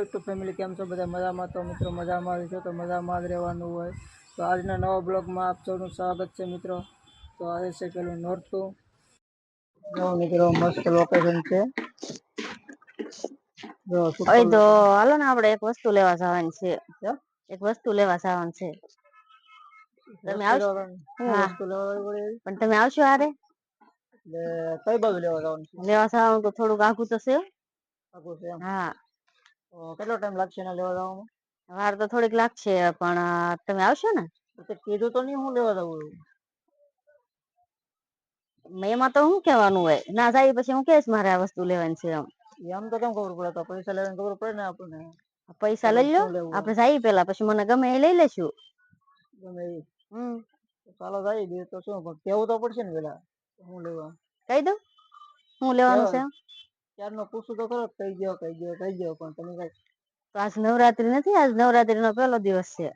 YouTube family કેમ છો? બધા મજામાં? તો મિત્રો મજામાં છો. તો મજામાં જ રહેવાનું હોય. તો આજના નવા બ્લોગમાં આપ સૌનું સ્વાગત છે મિત્રો. તો આજે છે પેલું નોરતું. જો મિત્રો મસ્ત લોકેશન છે. ઓય તો હાલો ને આપણે એક વસ્તુ લેવા જવાની છે? એક વસ્તુ લેવા જવાનું છે. તમે આવશો? પણ તમે આવશો એટલે કઈ બાજુ લેવા જવાનું લેવા જવાનું તો થોડુંક આઘું તો છે. છે હા. કેટલો ટાઈમ લાગશે એને લેવા જવામાં? વાર તો થોડીક લાગશે પણ તમે આવશો ને? તો કીધું તો નહીં હું લેવા જવું એવું. એમાં તો શું કહેવાનું હોય? ના જાય પછી હું કહીશ મારે આ વસ્તુ લેવાની છે એમ. એમ તો કેમ ખબર પડે? તો પૈસા લેવાની ખબર પડે ને આપણને? પૈસા લઈ લો આપણે જઈએ પેલા પછી મને ગમે એ લઈ લેશું. ગમે એ હમ. ચાલો જઈએ તો શું કેવું તો પડશે ને પેલા હું લેવા. કહી દઉં? હું લેવાનું છે. ક્યારનો પૂછું તો ખરો કઈ ગયો કઈ ગયો કઈ ગયો પણ તમે કઈ તો આજ નવરાત્રી નથી આજ નવરાત્રી નો પહેલો દિવસ છે.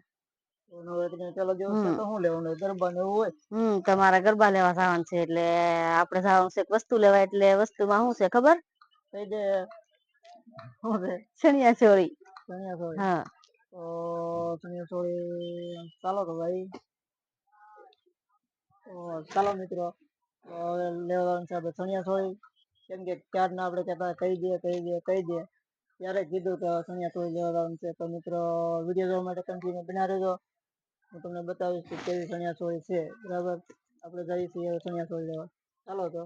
નવરાત્રી પેલો દિવસ છે તો શું લેવાનું? ગરબા ને એવું હોય? હમ તમારા ગરબા લેવા જવાનું છે એટલે આપણે જવાનું છે વસ્તુ લેવા એટલે વસ્તુમાં શું છે ખબર? કઈ દે શું છે? ચણિયા ચોળી ચણિયા ચોળી હા. તો ચણિયા ચોળી ચાલો તો ભાઈ. ચાલો મિત્રો લેવાનું છે આપણે ચણિયા ચોળી કેમ કે ક્યારના આપણે કહેતા કહી દે કહી દે કહી દે. ત્યારે કીધું કે સોનિયા ચોળી લેવા જવાનું છે તો મિત્રો વીડિયો જોવા માટે કન્ટિન્યુ બના રહેજો. હું તમને બતાવીશ કે કેવી સોનિયા ચોળી છે. બરાબર? આપણે જઈએ છીએ સોનિયા ચોળી લેવા ચાલો તો.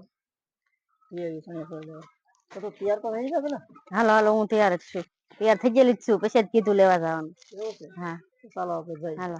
જઈએ સોનિયા ચોળી લેવા તો તો તૈયાર તો થઈ જશે ને? હાલો હાલો હું તૈયાર જ છું. તૈયાર થઈ ગયેલી જ છું. પછી જ કીધું લેવા જવાનું. હા. ચાલો આપણે જઈએ. હાલો.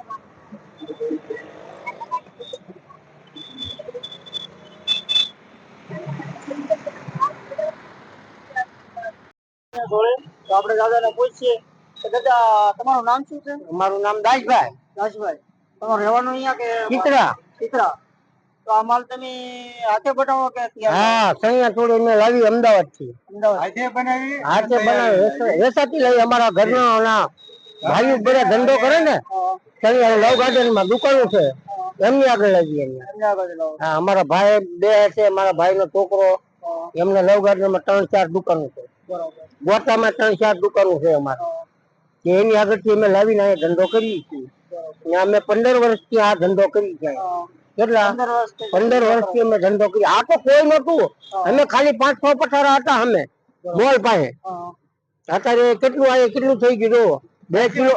જોડે તો આપણે દાદાને પૂછીએ કે દાદા તમારું નામ શું છે? મારું નામ દાસભાઈ. દાસભાઈ. તમારું રહેવાનું અહીંયા કે ચિત્રા. ચિત્રા. તો આ માલ તમે હાથે બનાવો કે હા સૈયા થોડી મેં લાવી અમદાવાદથી અમદાવાદ. હાથે બનાવી હાથે બનાવી. વેસાતી લઈ અમારા ઘર ના ભાઈઓ બધા ધંધો કરે ને ત્યાં લવ ગાર્ડનમાં દુકાનો છે. એમની આગળ લાવી. હા અમારા ભાઈ બે છે મારા ભાઈ નો છોકરો એમને લવ ગાર્ડનમાં ત્રણ ચાર દુકાનો છે. ગોટામાં ત્રણ ચાર દુકાનો છે અમારે. એની આગળથી અમે લાવીને અહીંયા ધંધો કરીએ છીએ. અમે પંદર વર્ષથી આ ધંધો કરી છે. કેટલા? પંદર વર્ષથી પંદર અમે ધંધો કરી આ તો કોઈ નતું અમે ખાલી પાંચ છ પઠારા હતા અમે. બોલ પાસે. અત્યારે કેટલું આ કેટલું થઈ ગયું. બે કિલો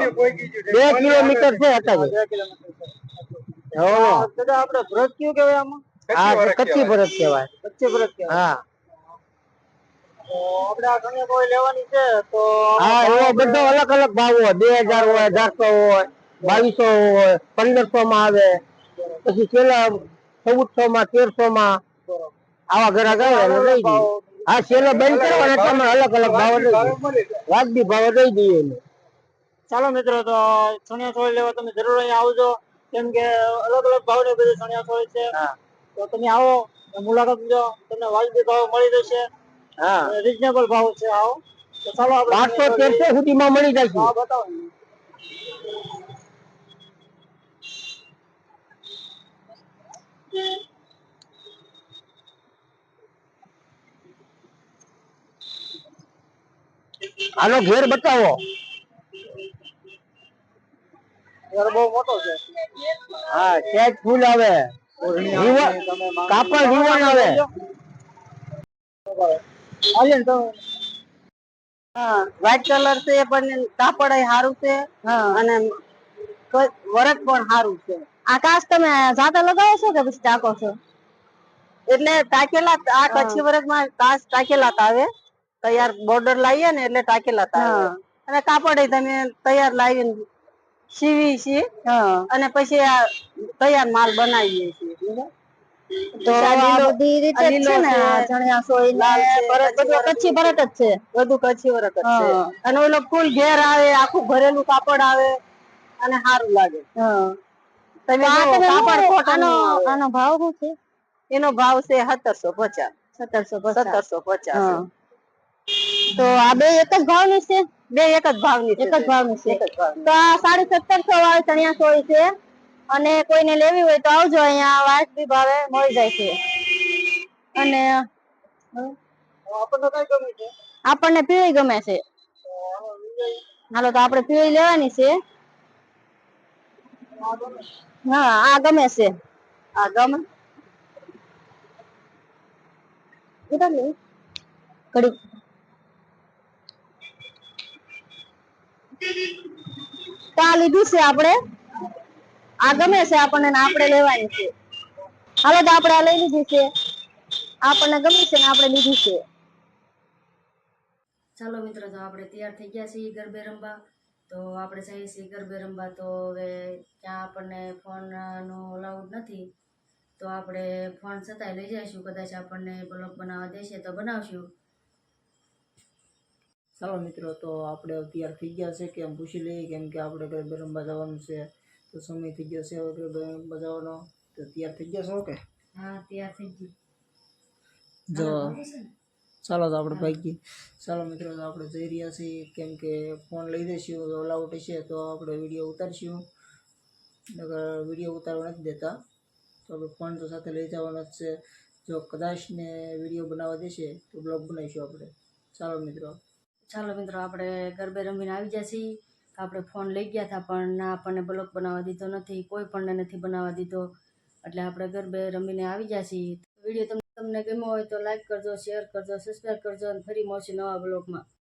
બે કિલોમીટર છે અત્યારે બે કિલોમીટર છે. હો. આ દાદા આપણે ભરત કયું કહેવાય આમાં? આ કચ્છી ભરત કહેવાય. પચ્ચી ભરત કહેવાય. હા. આપણે આ કન્યા કોઈ લેવાની છે તો હા એવો બધો અલગ અલગ ભાવ હોય. બે હજાર હોય અઢારસો હોય બાવીસો હોય પંદરસો માં આવે. પછી છેલ્લા ચૌદસો માં તેરસો માં આવા ઘરા ગયા લઈ જઈએ હા છેલ્લો બંધ કરવાના એટલે અલગ અલગ ભાવ દઈ દઈએ. વાજબી ભાવ દઈ દઈએ ચાલો મિત્રો તો ચણિયા ચોળી લેવા તમે જરૂર અહીંયા આવજો. કેમ કે અલગ અલગ ભાવની બધી ચણિયા ચોળી છે. તો તમે આવો મુલાકાત લો તમને વાજબી ભાવ મળી જશે. હા. રીઝનેબલ ભાવ છે આવો. તો ચાલો આપણે આઠસો તેરસો સુધીમાં મળી જશે. હા બતાવો. આનો ઘેર બતાવો. ઘર બહુ મોટો છે. હા સેજ ફૂલ આવે. કાપડ રીવણ આવે. હાલે તો. હા વ્હાઈટ કલર છે પણ કાપડ સારું છે. અને વર્ક પણ સારું છે. આ કાચ તમે જાતે લગાવો છો કે પછી ટાંકો છો? એટલે ટાકેલા આ કચ્છી વર્કમાં કાચ ટાકેલા આવે. તૈયાર બોર્ડર લાવીએ ને એટલે ટાકેલા આવે. અને કાપડ તમે તૈયાર લાવીને સીવી છીએ અને પછી આ તૈયાર માલ બનાવીએ છીએ તો પછી આ આ લીલો બધી રીતે આ જ લીલો છે ને ચણિયા ચોળી લાલ ને છે, ભરત કચ્છી બધું કચ્છી ભરત જ છે. બધું કચ્છી વર્ક જ છે. અને ઓલો ફૂલ ઘેર આવે આખું ભરેલું કાપડ આવે અને સારું લાગે. તમે કાપડ કોટન આનો ભાવ શું છે? એનો ભાવ છે સત્તરસો પચાસ. સત્તરસો સત્તરસો પચાસ. તો આ બે એક જ ભાવની છે? બે એક જ ભાવની એક જ ભાવની છે. તો આ સાડી સત્તરસો વાળી ચણિયા ચોળી છે અને કોઈને લેવી હોય તો આવજો અહીંયા વાજબી ભાવે મળી જાય છે. અને આપણને ગમે છે? પીળી ગમે છે. હાલો તો આપણે પીળી લેવાની છે. હા આ ગમે છે. આ ગમે? ઘડીક. તો આ લીધું છે આપણે. આ ગમે છે આપણને આપણે લેવાની છે. હાલો તો આપણે આ લઈ લીધી છે. આપણને ગમે છે ને આપણે લીધી છે. ચાલો મિત્રો, તો આપણે તૈયાર થઈ ગયા છીએ ગરબે રમવા. તો આપણે જઈએ છીએ ગરબે રમવા. તો હવે ત્યાં આપણને ફોનનો અલાઉડ નથી. તો આપણે ફોન છતાંય લઈ જઈશું. કદાચ આપણને બ્લોગ બનાવવા દેશે તો બનાવશું. ચાલો મિત્રો તો આપણે તૈયાર થઈ ગયા છે કે એમ પૂછી લઈએ કેમ કે આપણે ગરબે રમવા જવાનું છે. તો સમય થઈ ગયો છે હવે ગરબે રમવા જવાનો તો તૈયાર થઈ ગયા છો કે હા તૈયાર થઈ ગયું. જો ચાલો તો આપણે ભાગી ચાલો મિત્રો તો આપણે જઈ રહ્યા છીએ. કેમ કે ફોન લઈ દઈશું તો અલાઉટ છે તો આપણે વીડિયો ઉતારશું. નગર વીડિયો ઉતારવા નથી દેતા. તો આપણે ફોન તો સાથે લઈ જવાનો જ છે. જો કદાચ ને વીડિયો બનાવવા દેશે તો બ્લોગ બનાવીશું આપણે. ચાલો મિત્રો. ચાલો મિત્રો, આપણે ગરબે રમીને આવી ગયા છીએ. આપણે ફોન લઈ ગયા હતા, પણ ના આપણને બ્લોક બનાવવા દીધો નથી, કોઈ પણ નથી બનાવવા દીધો. એટલે આપણે ગરબે રમીને આવી ગયા છીએ. વીડિયો તમને તમને ગમ્યો હોય તો લાઈક કરજો શેર કરજો સબસ્ક્રાઈબ કરજો અને ફરી મળશે નવા બ્લોગમાં